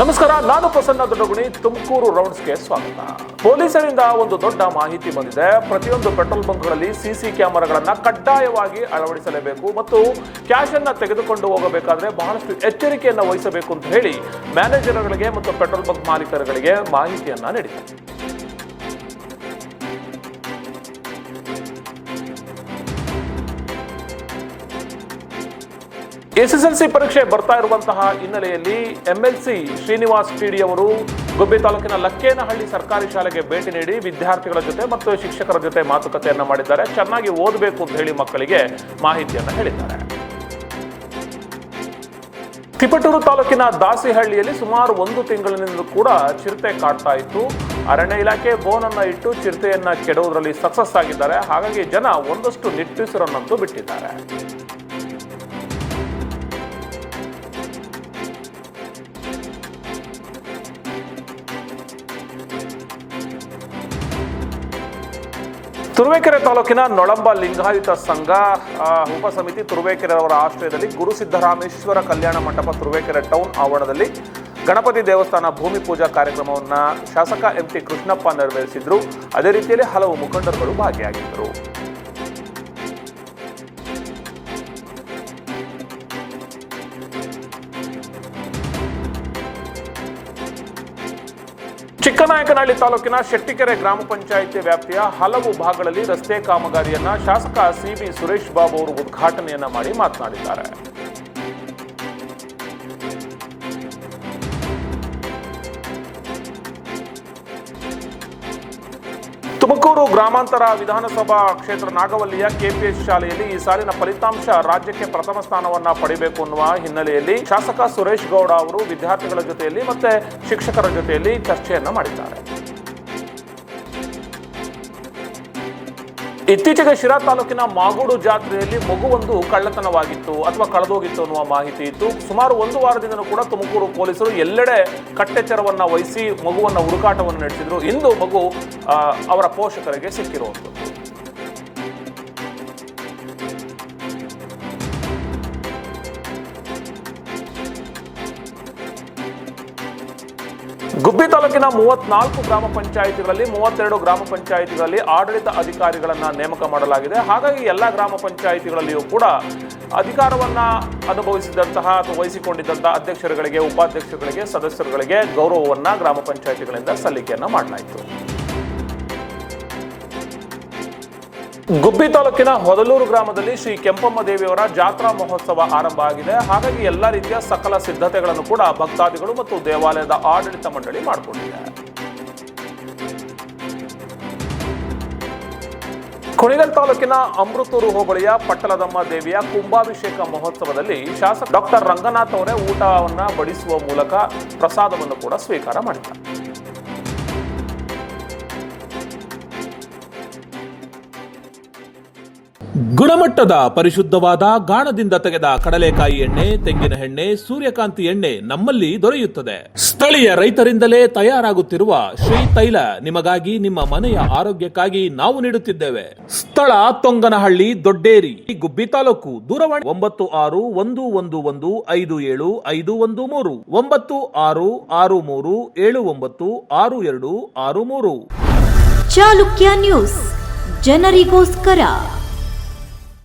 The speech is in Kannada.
ನಮಸ್ಕಾರ, ನಾನು ಪ್ರಸನ್ನ ದೊಡ್ಡಗುಣಿ, ತುಮಕೂರು ರೌಂಡ್ಸ್ಗೆ ಸ್ವಾಗತ. ಪೊಲೀಸರಿಂದ ಒಂದು ದೊಡ್ಡ ಮಾಹಿತಿ ಬಂದಿದೆ. ಪ್ರತಿಯೊಂದು ಪೆಟ್ರೋಲ್ ಬಂಕ್ಗಳಲ್ಲಿ ಸಿಸಿ ಕ್ಯಾಮೆರಾಗಳನ್ನ ಕಡ್ಡಾಯವಾಗಿ ಅಳವಡಿಸಲೇಬೇಕು ಮತ್ತು ಕ್ಯಾಶ್ ಅನ್ನ ತೆಗೆದುಕೊಂಡು ಹೋಗಬೇಕಾದ್ರೆ ಬಹಳಷ್ಟು ಎಚ್ಚರಿಕೆಯನ್ನ ವಹಿಸಬೇಕು ಅಂತ ಹೇಳಿ ಮ್ಯಾನೇಜರ್ಗಳಿಗೆ ಮತ್ತು ಪೆಟ್ರೋಲ್ ಬಂಕ್ ಮಾಲೀಕರುಗಳಿಗೆ ಮಾಹಿತಿಯನ್ನ ನೀಡಿದೆ ಎಸ್ಎಸ್ಎಲ್ಸಿ ಪರೀಕ್ಷೆ ಬರ್ತಾ ಇರುವಂತಹ ಹಿನ್ನೆಲೆಯಲ್ಲಿ ಎಂಎಲ್ಸಿ ಶ್ರೀನಿವಾಸ್ ಟಿಡಿ ಅವರು ಗುಬ್ಬಿ ತಾಲೂಕಿನ ಲಕ್ಕೇನಹಳ್ಳಿ ಸರ್ಕಾರಿ ಶಾಲೆಗೆ ಭೇಟಿ ನೀಡಿ ವಿದ್ಯಾರ್ಥಿಗಳ ಜೊತೆ ಮತ್ತು ಶಿಕ್ಷಕರ ಜೊತೆ ಮಾತುಕತೆಯನ್ನ ಮಾಡಿದ್ದಾರೆ. ಚೆನ್ನಾಗಿ ಓದಬೇಕು ಅಂತ ಹೇಳಿ ಮಕ್ಕಳಿಗೆ ಮಾಹಿತಿಯನ್ನು ಹೇಳಿದ್ದಾರೆ. ತಿಪಟೂರು ತಾಲೂಕಿನ ದಾಸಿಹಳ್ಳಿಯಲ್ಲಿ ಸುಮಾರು ಒಂದು ತಿಂಗಳಿನಿಂದ ಕೂಡ ಚಿರತೆ ಕಾಡ್ತಾ ಇತ್ತು. ಅರಣ್ಯ ಇಲಾಖೆ ಬೋನನ್ನು ಇಟ್ಟು ಚಿರತೆಯನ್ನ ಕೆಡುವುದರಲ್ಲಿ ಸಕ್ಸಸ್ ಆಗಿದ್ದಾರೆ. ಹಾಗಾಗಿ ಜನ ಒಂದಷ್ಟು ನಿಟ್ಟುಸಿರನ್ನಂತೂ ಬಿಟ್ಟಿದ್ದಾರೆ. ತುರುವೇಕೆರೆ ತಾಲೂಕಿನ ನೊಳಂಬ ಲಿಂಗಾಯುತ ಸಂಘ ಉಪ ಉಪಸಮಿತಿ ತುರುವೇಕೆರೆ ಅವರ ಆಶ್ರಯದಲ್ಲಿ ಗುರು ಸಿದ್ದರಾಮೇಶ್ವರ ಕಲ್ಯಾಣ ಮಂಟಪ ತುರುವೇಕೆರೆ ಟೌನ್ ಆವರಣದಲ್ಲಿ ಗಣಪತಿ ದೇವಸ್ಥಾನ ಭೂಮಿ ಪೂಜಾ ಕಾರ್ಯಕ್ರಮವನ್ನು ಶಾಸಕ ಎಂ ಟಿ ಕೃಷ್ಣಪ್ಪ ನೆರವೇರಿಸಿದ್ರು. ಅದೇ ರೀತಿಯಲ್ಲಿ ಹಲವು ಮುಖಂಡರುಗಳು ಭಾಗಿಯಾಗಿದ್ದರು. ಚಿಕ್ಕನಾಯಕನಹಳ್ಳಿ ತಾಲೂಕಿನ ಶೆಟ್ಟಿಕೆರೆ ಗ್ರಾಮ ಪಂಚಾಯಿತಿ ವ್ಯಾಪ್ತಿಯ ಹಲವು ಭಾಗಗಳಲ್ಲಿ ರಸ್ತೆ ಕಾಮಗಾರಿಯನ್ನ ಶಾಸಕ ಸಿಬಿ ಸುರೇಶ್ ಬಾಬು ಅವರು ಉದ್ಘಾಟನೆಯನ್ನ ಮಾಡಿ ಮಾತನಾಡಿದ್ದಾರೆ. ತುಮಕೂರು ಗ್ರಾಮಾಂತರ ವಿಧಾನಸಭಾ ಕ್ಷೇತ್ರ ನಾಗವಲ್ಲಿಯ ಕೆಪಿಎಸ್ ಶಾಲೆಯಲ್ಲಿ ಈ ಸಾಲಿನ ಫಲಿತಾಂಶ ರಾಜ್ಯಕ್ಕೆ ಪ್ರಥಮ ಸ್ಥಾನವನ್ನ ಪಡಿಬೇಕು ಅನ್ನುವ ಹಿನ್ನೆಲೆಯಲ್ಲಿ ಶಾಸಕ ಸುರೇಶ್ ಗೌಡ ಅವರು ವಿದ್ಯಾರ್ಥಿಗಳ ಜೊತೆಯಲ್ಲಿ ಮತ್ತೆ ಶಿಕ್ಷಕರ ಜೊತೆಯಲ್ಲಿ ಚರ್ಚೆಯನ್ನ ಮಾಡಿದ್ದಾರೆ. ಇತ್ತೀಚೆಗೆ ಶಿರಾ ತಾಲೂಕಿನ ಮಾಗೂಡು ಜಾತ್ರೆಯಲ್ಲಿ ಮಗುವೊಂದು ಕಳ್ಳತನವಾಗಿತ್ತು ಅಥವಾ ಕಳೆದೋಗಿತ್ತು ಅನ್ನುವ ಮಾಹಿತಿ ಇತ್ತು. ಸುಮಾರು ಒಂದು ವಾರದಿಂದಲೂ ಕೂಡ ತುಮಕೂರು ಪೊಲೀಸರು ಎಲ್ಲೆಡೆ ಕಟ್ಟೆಚ್ಚರವನ್ನು ವಹಿಸಿ ಮಗುವನ್ನು ಹುಡುಕಾಟವನ್ನು ನಡೆಸಿದ್ರು. ಇಂದು ಮಗು ಅವರ ಪೋಷಕರಿಗೆ ಸಿಕ್ಕಿರುವಂಥದ್ದು. ಗುಬ್ಬಿ ತಾಲೂಕಿನ ಮೂವತ್ನಾಲ್ಕು ಗ್ರಾಮ ಪಂಚಾಯಿತಿಗಳಲ್ಲಿ ಮೂವತ್ತೆರಡು ಗ್ರಾಮ ಪಂಚಾಯಿತಿಗಳಲ್ಲಿ ಆಡಳಿತ ಅಧಿಕಾರಿಗಳನ್ನು ನೇಮಕ ಮಾಡಲಾಗಿದೆ. ಹಾಗಾಗಿ ಎಲ್ಲ ಗ್ರಾಮ ಪಂಚಾಯಿತಿಗಳಲ್ಲಿಯೂ ಕೂಡ ಅಧಿಕಾರವನ್ನ ಅನುಭವಿಸಿದಂತಹ ಅಥವಾ ವಹಿಸಿಕೊಂಡಿದ್ದಂತಹ ಅಧ್ಯಕ್ಷರುಗಳಿಗೆ, ಉಪಾಧ್ಯಕ್ಷರುಗಳಿಗೆ, ಸದಸ್ಯರುಗಳಿಗೆ ಗೌರವವನ್ನ ಗ್ರಾಮ ಪಂಚಾಯಿತಿಗಳಿಂದ ಸಲ್ಲಿಕೆಯನ್ನು ಮಾಡಲಾಯಿತು. ಗುಬ್ಬಿ ತಾಲೂಕಿನ ಹೊದಲೂರು ಗ್ರಾಮದಲ್ಲಿ ಶ್ರೀ ಕೆಂಪಮ್ಮ ದೇವಿಯವರ ಜಾತ್ರಾ ಮಹೋತ್ಸವ ಆರಂಭ ಆಗಿದೆ. ಹಾಗಾಗಿ ಎಲ್ಲ ರೀತಿಯ ಸಕಲ ಸಿದ್ಧತೆಗಳನ್ನು ಕೂಡ ಭಕ್ತಾದಿಗಳು ಮತ್ತು ದೇವಾಲಯದ ಆಡಳಿತ ಮಂಡಳಿ ಮಾಡಿಕೊಂಡಿದೆ. ಕುಣಿಗಲ್ ತಾಲೂಕಿನ ಅಮೃತೂರು ಹೋಬಳಿಯ ಪಟ್ಟಲದಮ್ಮ ದೇವಿಯ ಕುಂಭಾಭಿಷೇಕ ಮಹೋತ್ಸವದಲ್ಲಿ ಶಾಸಕ ಡಾಕ್ಟರ್ ರಂಗನಾಥ್ ಅವರೇ ಊಟವನ್ನು ಬಡಿಸುವ ಮೂಲಕ ಪ್ರಸಾದವನ್ನು ಕೂಡ ಸ್ವೀಕಾರ ಮಾಡಿದ್ದಾರೆ. ಗುಣಮಟ್ಟದ ಪರಿಶುದ್ಧವಾದ ಗಾಣದಿಂದ ತೆಗೆದ ಕಡಲೆಕಾಯಿ ಎಣ್ಣೆ, ತೆಂಗಿನ ಎಣ್ಣೆ, ಸೂರ್ಯಕಾಂತಿ ಎಣ್ಣೆ ನಮ್ಮಲ್ಲಿ ದೊರೆಯುತ್ತದೆ. ಸ್ಥಳೀಯ ರೈತರಿಂದಲೇ ತಯಾರಾಗುತ್ತಿರುವ ಶ್ರೀ ತೈಲ ನಿಮಗಾಗಿ ನಿಮ್ಮ ಮನೆಯ ಆರೋಗ್ಯಕ್ಕಾಗಿ ನಾವು ನೀಡುತ್ತಿದ್ದೇವೆ. ಸ್ಥಳ ತೊಂಗನಹಳ್ಳಿ, ದೊಡ್ಡೇರಿ ಗುಬ್ಬಿ ತಾಲೂಕು, ದೂರವಾಣಿ ಒಂಬತ್ತು ಆರು ಒಂದು ಒಂದು ಒಂದು ಐದು ಏಳು ಐದು ಒಂದು ಮೂರು, ಒಂಬತ್ತು ಆರು ಆರು ಮೂರು ಏಳು ಒಂಬತ್ತು ಆರು ಎರಡು ಆರು ಮೂರು. ಚಾಲುಕ್ಯ ನ್ಯೂಸ್, ಜನರಿಗೋಸ್ಕರ.